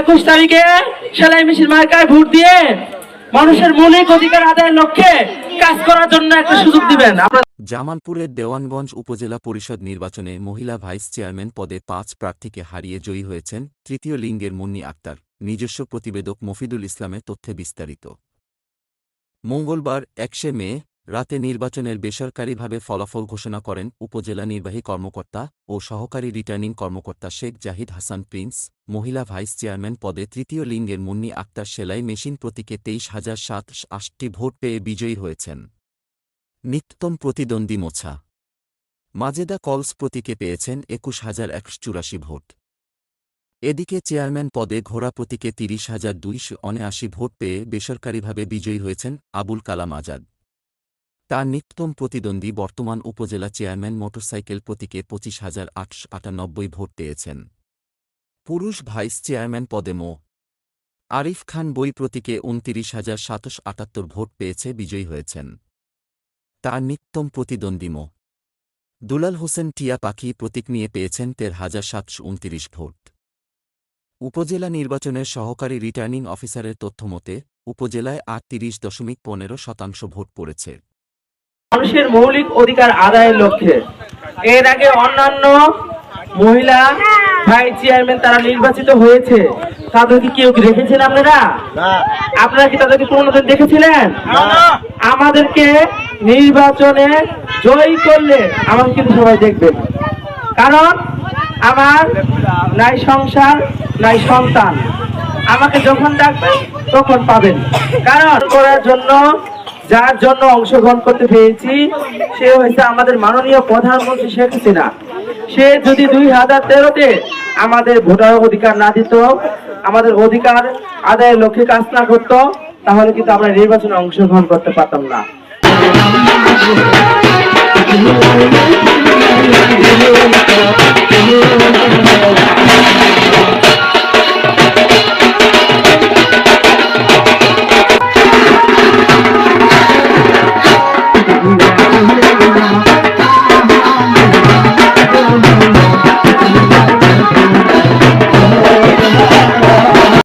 একুশ তারিখে সেলাই মেশিন মার্কায় ভোট দিয়ে মানুষের মৌলিক অধিকার আদায়ের লক্ষ্যে কাজ করার জন্য একটা সুযোগ দিবেন। জামালপুরের দেওয়ানগঞ্জ উপজেলা পরিষদ নির্বাচনে মহিলা ভাইস চেয়ারম্যান পদে পাঁচ প্রার্থীকে হারিয়ে জয়ী হয়েছেন তৃতীয় লিঙ্গের মুন্নি আক্তার। নিজস্ব প্রতিবেদক মফিদুল ইসলামের তথ্যে বিস্তারিত। মঙ্গলবার একশে মে রাতে নির্বাচনের বেসরকারিভাবে ফলাফল ঘোষণা করেন উপজেলা নির্বাহী কর্মকর্তা ও সহকারী রিটার্নিং কর্মকর্তা শেখ জাহিদ হাসান প্রিন্স, মহিলা ভাইস চেয়ারম্যান পদে তৃতীয় লিঙ্গের মুন্নি আক্তার সেলাই মেশিন প্রতীকে তেইশ হাজার সাত আটটি ভোট পেয়ে বিজয়ী হয়েছেন। নিত্যম প্রতিদ্বন্দ্বী মোছা। মাজেদা কলস প্রতীকে পেয়েছেন একুশ হাজার একশো ভোট। এদিকে চেয়ারম্যান পদে ঘোড়া প্রতীকে তিরিশ হাজার দুইশো অনেআশি ভোট পেয়ে বেসরকারিভাবে বিজয়ী হয়েছেন আবুল কালাম আজাদ। তার নিত্যম প্রতিদ্বন্দ্বী বর্তমান উপজেলা চেয়ারম্যান মোটরসাইকেল প্রতীকে পঁচিশ হাজার আটশো আটানব্বই ভোট পেয়েছেন। পুরুষ ভাইস চেয়ারম্যান পদে মো. আরিফ খান বই প্রতীকে উনতিরিশ হাজার সাতশ আটাত্তর ভোট পেয়েছে, বিজয়ী হয়েছেন। তার নিত্যম প্রতিদ্বন্দ্বী মো. দুলাল হোসেন টিয়া পাখি প্রতীক নিয়ে পেয়েছেন তের হাজার সাতশো ভোট। উপজেলা নির্বাচনের সহকারী রিটার্নিং অফিসারের তথ্যমতে উপজেলায় আটত্রিশ দশমিক পনেরো শতাংশ ভোট পড়েছে। মানুষের মৌলিক অধিকার আদায়ের লক্ষ্যে। এর আগে অন্যান্য মহিলা ভাই চেয়ারম্যান তারা নির্বাচিত হয়েছে। তাদেরকে কেউ কি দেখেছেন আপনারা? আপনারা কি তাদেরকে কোনোদিন দেখেছিলেন? আমাদেরকে নির্বাচনে জয়ী করলে আমাকে কিন্তু সবাই দেখবেন। কারণ আমার নাই সংসার নাই সন্তান। আমাকে যখন ডাকবেন তখন পাবেন। কারণ করার জন্য যার জন্য অংশগ্রহণ করতে পেরেছি, সে হয়েছে আমাদের মাননীয় প্রধানমন্ত্রী শেখ হাসিনা। সে যদি দুই হাজার তেরোতে আমাদের ভোটার অধিকার না দিত, আমাদের অধিকার আদায়ের লক্ষ্যে কাজ না করতো, তাহলে কিন্তু আমরা নির্বাচনে অংশগ্রহণ করতে পারতাম না।